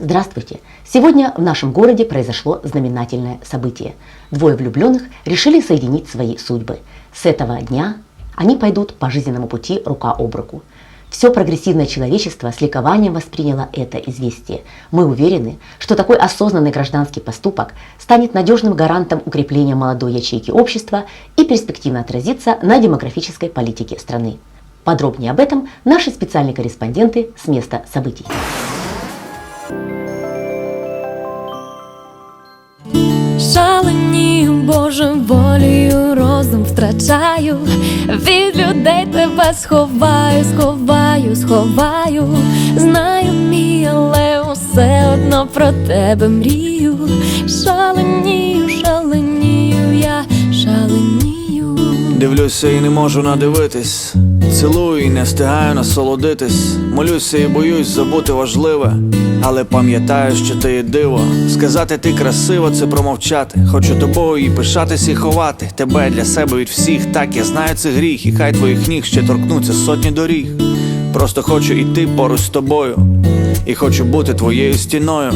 Здравствуйте! Сегодня в нашем городе произошло знаменательное событие. Двое влюбленных решили соединить свои судьбы. С этого дня они пойдут по жизненному пути рука об руку. Все прогрессивное человечество с ликованием восприняло это известие. Мы уверены, что такой осознанный гражданский поступок станет надежным гарантом укрепления молодой ячейки общества и перспективно отразится на демографической политике страны. Подробнее об этом наши специальные корреспонденты с места событий. Волею розум втрачаю, від людей тебе сховаю, сховаю, сховаю, знаю мій, але усе одно про тебе мрію. Шаленію, шаленію, я шаленію. Дивлюся і не можу надивитись. Цілую і не встигаю насолодитись. Молюся і боюсь забути важливе. Але пам'ятаю, що ти є диво. Сказати ти красиво, це промовчати. Хочу тобою і пишатись і ховати. Тебе для себе від всіх. Так я знаю це гріх, і хай твоїх ніг ще торкнуться сотні доріг. Просто хочу іти поруч з тобою. І хочу бути твоєю стіною.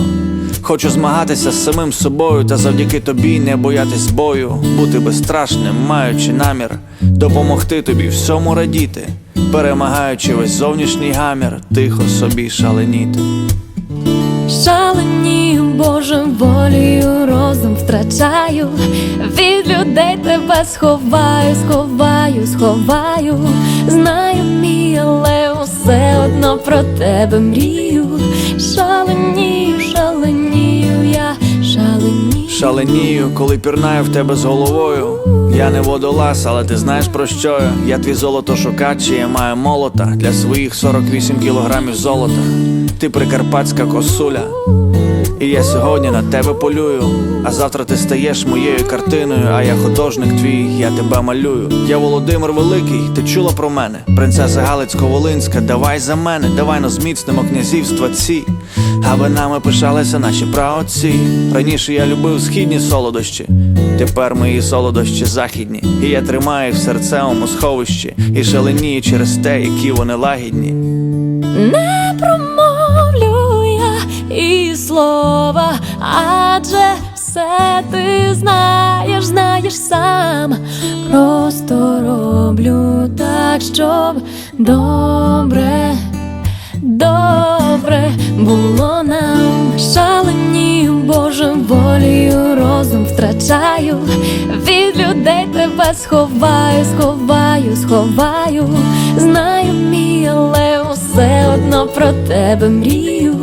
Хочу змагатися з самим собою та завдяки тобі не боятись бою, бути безстрашним, маючи намір, допомогти тобі всьому радіти, перемагаючи весь зовнішній гамір, тихо собі шаленіти. Шаленію Божим волею розум втрачаю, від людей тебе сховаю, сховаю, сховаю, знаю тебе мрію. Шаленію, шаленію, я шаленію. Шаленію, коли пірнаю в тебе з головою. Я не водолаз, але ти знаєш про що я. Я твій золото шукач, і я маю молота для своїх 48 кілограмів золота. Ти прикарпатська косуля. І я сьогодні на тебе полюю. А завтра ти стаєш моєю картиною, а я художник твій, я тебе малюю. Я Володимир Великий, ти чула про мене? Принцеса Галицько-Волинська, давай за мене, давай но зміцнимо князівства ці, аби нами пишалися наші праотці. Раніше я любив східні солодощі, тепер мої солодощі західні. І я тримаю в серцевому сховищі і шаленію через те, які вони лагідні. Не промовлю я і слова, адже все ти знаєш, знаєш сам. Просто роблю так, щоб добре, добре було нам. Шаленію Божим волею розум втрачаю, від людей тебе сховаю, сховаю, сховаю, знаю мій, але усе одно про тебе мрію.